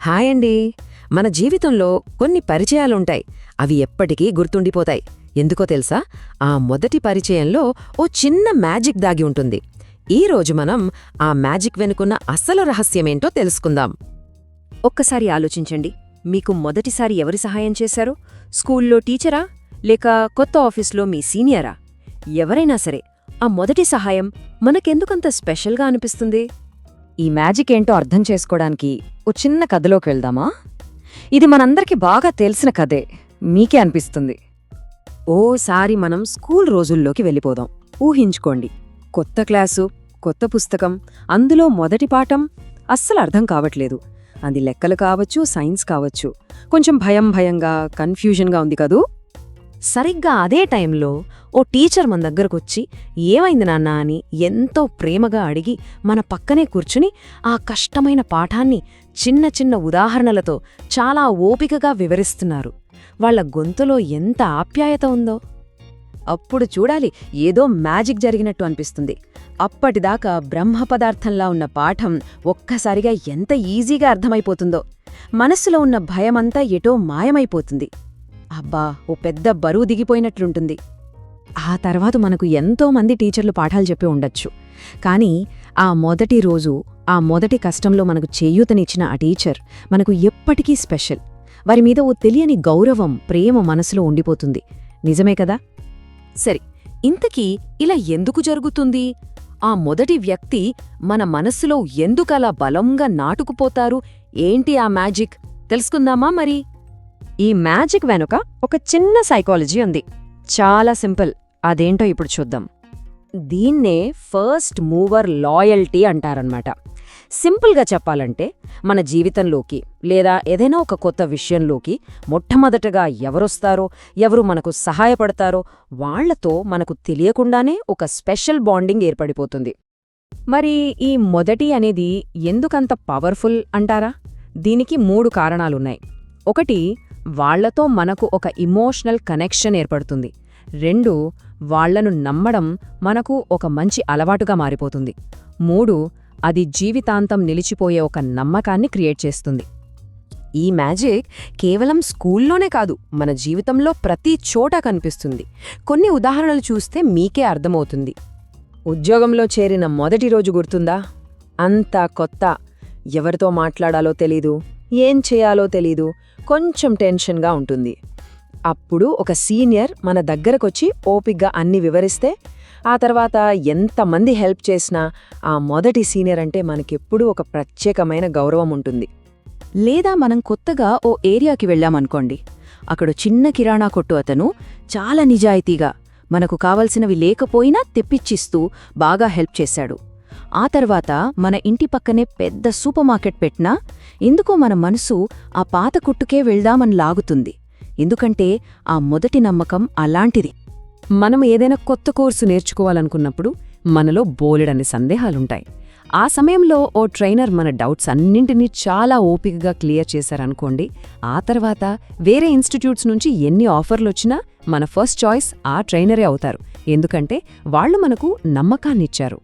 Hi అండి. మన జీవితంలో కొన్ని పరిచయాలుంటాయి. అవి ఎప్పటికీ గుర్తుండిపోతాయి. ఎందుకో తెలుసా? ఆ మొదటి పరిచయంలో ఓ చిన్న మ్యాజిక్ దాగి ఉంటుంది. ఈ రోజు మనం ఆ మ్యాజిక్ వెనుకున్న అసలు రహస్యమేంటో తెలుసుకుందాం. ఒక్కసారి ఆలోచించండి. మీకు మొదటిసారి ఎవరి సహాయం చేశారు? స్కూల్లో టీచరా? లేక కొత్త ఆఫీస్లో మీ సీనియరా? ఎవరైనా సరే ఆ మొదటి సహాయం మనకెందుకంత స్పెషల్గా అనిపిస్తుంది? ఈ మ్యాజిక్ ఏంటో అర్థం చేసుకోవడానికి ఓ చిన్న కథలోకి వెళ్దామా? ఇది మనందరికీ బాగా తెలిసిన కథే. మీకే అనిపిస్తుంది. ఓసారి మనం స్కూల్ రోజుల్లోకి వెళ్ళిపోదాం. ఊహించుకోండి. కొత్త క్లాసు కొత్త పుస్తకం అందులో మొదటి పాఠం అస్సలు అర్థం కావట్లేదు. అది లెక్కలు కావచ్చు సైన్స్ కావచ్చు. కొంచెం భయం భయంగా కన్ఫ్యూజన్గా ఉంది కదూ? సరిగ్గా అదే టైంలో ఓ టీచర్ మన దగ్గరకొచ్చి ఏమైంది నాన్న అని ఎంతో ప్రేమగా అడిగి మన పక్కనే కూర్చుని ఆ కష్టమైన పాఠాన్ని చిన్న చిన్న ఉదాహరణలతో చాలా ఓపికగా వివరిస్తున్నారు. వాళ్ళ గొంతులో ఎంత ఆప్యాయత ఉందో. అప్పుడు చూడాలి ఏదో మ్యాజిక్ జరిగినట్టు అనిపిస్తుంది. అప్పటిదాకా బ్రహ్మ పదార్థంలా ఉన్న పాఠం ఒక్కసారిగా ఎంత ఈజీగా అర్థమైపోతుందో. మనస్సులో ఉన్న భయమంతా ఎటో మాయమైపోతుంది. అబ్బా ఓ పెద్ద బరువు దిగిపోయినట్లుంటుంది. ఆ తర్వాత మనకు ఎంతో మంది టీచర్లు పాఠాలు చెప్పి ఉండొచ్చు. కానీ ఆ మొదటి రోజు ఆ మొదటి కష్టంలో మనకు చేయూతనిచ్చిన ఆ టీచర్ మనకు ఎప్పటికీ స్పెషల్. వారి మీద ఓ తెలియని గౌరవం ప్రేమ మనసులో ఉండిపోతుంది. నిజమే కదా? సరే ఇంతకీ ఇలా ఎందుకు జరుగుతుంది? ఆ మొదటి వ్యక్తి మన మనస్సులో ఎందుకలా బలంగా నాటుకుపోతారు? ఏంటి ఆ మ్యాజిక్? తెలుసుకుందామా మరి? ఈ మ్యాజిక్ వెనుక ఒక చిన్న సైకాలజీ ఉంది. చాలా సింపుల్. అదేంటో ఇప్పుడు చూద్దాం. దీన్నే ఫస్ట్ మూవర్ లాయల్టీ అంటారనమాట సింపుల్గా చెప్పాలంటే మన జీవితంలోకి లేదా ఏదైనా ఒక కొత్త విషయంలోకి మొట్టమొదటగా ఎవరొస్తారో ఎవరు మనకు సహాయపడతారో వాళ్ళతో మనకు తెలియకుండానే ఒక స్పెషల్ బాండింగ్ ఏర్పడిపోతుంది. మరి ఈ మొదటి అనేది ఎందుకంత పవర్ఫుల్ అంటారా? దీనికి మూడు కారణాలున్నాయి. ఒకటి వాళ్ళతో మనకు ఒక ఇమోషనల్ కనెక్షన్ ఏర్పడుతుంది. రెండు వాళ్ళను నమ్మడం మనకు ఒక మంచి అలవాటుగా మారిపోతుంది. మూడు అది జీవితాంతం నిలిచిపోయే ఒక నమ్మకాన్ని క్రియేట్ చేస్తుంది. ఈ మ్యాజిక్ కేవలం స్కూల్లోనే కాదు మన జీవితంలో ప్రతి చోట కనిపిస్తుంది. కొన్ని ఉదాహరణలు చూస్తే మీకే అర్థమవుతుంది. ఉద్యోగంలో చేరిన మొదటి రోజు గుర్తుందా? అంతా కొత్త. ఎవరితో మాట్లాడాలో తెలీదు. ఏం చేయాలో తెలీదు. కొంచెం టెన్షన్గా ఉంటుంది. అప్పుడు ఒక సీనియర్ మన దగ్గరకొచ్చి ఓపిగ్గా అన్ని వివరిస్తే ఆ తర్వాత ఎంతమంది హెల్ప్ చేసినా ఆ మొదటి సీనియర్ అంటే మనకెప్పుడూ ఒక ప్రత్యేకమైన గౌరవం ఉంటుంది. లేదా మనం కొత్తగా ఓ ఏరియాకి వెళ్ళామనుకోండి. అక్కడ చిన్న కిరాణా కొట్టు అతను చాలా నిజాయితీగా మనకు కావలసినవి లేకపోయినా తెప్పిచ్చిస్తూ బాగా హెల్ప్ చేశాడు. ఆ తర్వాత మన ఇంటి పక్కనే పెద్ద సూపర్ మార్కెట్ పెట్టినా ఎందుకో మన మనసు ఆ పాత కుట్టుకే వెళ్దామని లాగుతుంది. ఎందుకంటే ఆ మొదటి నమ్మకం అలాంటిది. మనం ఏదైనా కొత్త కోర్సు నేర్చుకోవాలనుకున్నప్పుడు మనలో బోలెడని సందేహాలుంటాయి. ఆ సమయంలో ఓ ట్రైనర్ మన డౌట్స్ అన్నింటినీ చాలా ఓపికగా క్లియర్ చేశారనుకోండి ఆ తర్వాత వేరే ఇన్స్టిట్యూట్స్ నుంచి ఎన్ని ఆఫర్లొచ్చినా మన ఫస్ట్ చాయిస్ ఆ ట్రైనరే అవుతారు. ఎందుకంటే వాళ్ళు మనకు నమ్మకాన్నిచ్చారు.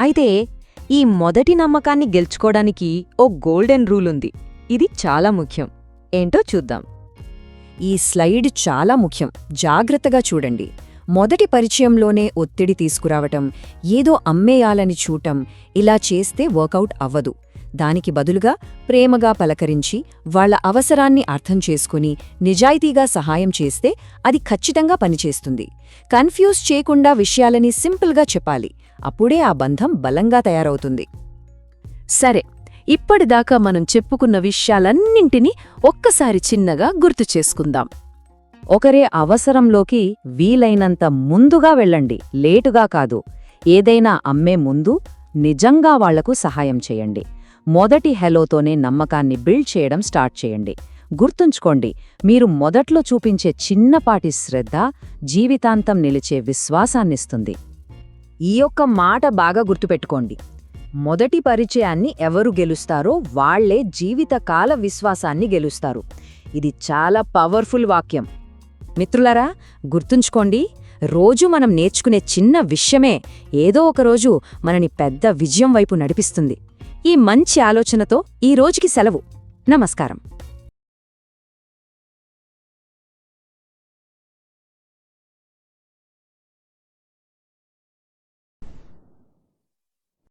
అయితే ఈ మొదటి నమ్మకాన్ని గెలుచుకోవడానికి ఓ గోల్డెన్ రూల్ ఉంది. ఇది చాలా ముఖ్యం. ఏంటో చూద్దాం. ఈ స్లైడ్ చాలా ముఖ్యం. జాగ్రత్తగా చూడండి. మొదటి పరిచయంలోనే ఒత్తిడి తీసుకురావటం ఏదో అమ్మేయాలని చూటం ఇలా చేస్తే వర్కౌట్ అవ్వదు. దానికి బదులుగా ప్రేమగా పలకరించి వాళ్ళ అవసరాన్ని అర్థం చేసుకుని నిజాయితీగా సహాయం చేస్తే అది ఖచ్చితంగా పనిచేస్తుంది. కన్ఫ్యూజ్ చేయకుండా విషయాలని సింపుల్గా చెప్పాలి. అప్పుడే ఆ బంధం బలంగా తయారవుతుంది. సరే ఇప్పటిదాకా మనం చెప్పుకున్న విషయాలన్నింటినీ ఒక్కసారి చిన్నగా గుర్తు చేసుకుందాం. ఒకరే అవసరంలోకి వీలైనంత ముందుగా వెళ్ళండి. లేటుగా కాదు. ఏదైనా అమ్మే ముందు నిజంగా వాళ్ళకు సహాయం చేయండి. మొదటి హెలోతోనే నమ్మకాన్ని బిల్డ్ చేయడం స్టార్ట్ చేయండి. గుర్తుంచుకోండి మీరు మొదట్లో చూపించే చిన్నపాటి శ్రద్ధ జీవితాంతం నిలిచే విశ్వాసాన్నిస్తుంది. ఈ యొక్క మాట బాగా గుర్తుపెట్టుకోండి. మొదటి పరిచయాన్ని ఎవరు గెలుస్తారో వాళ్ళే జీవితకాల విశ్వాసాన్ని గెలుస్తారు. ఇది చాలా పవర్ఫుల్ వాక్యం. మిత్రులరా గుర్తుంచుకోండి రోజు మనం నేర్చుకునే చిన్న విషయమే ఏదో ఒకరోజు మనని పెద్ద విజయం వైపు నడిపిస్తుంది. ఈ మంచి ఆలోచనతో ఈ రోజుకి సెలవు. నమస్కారం.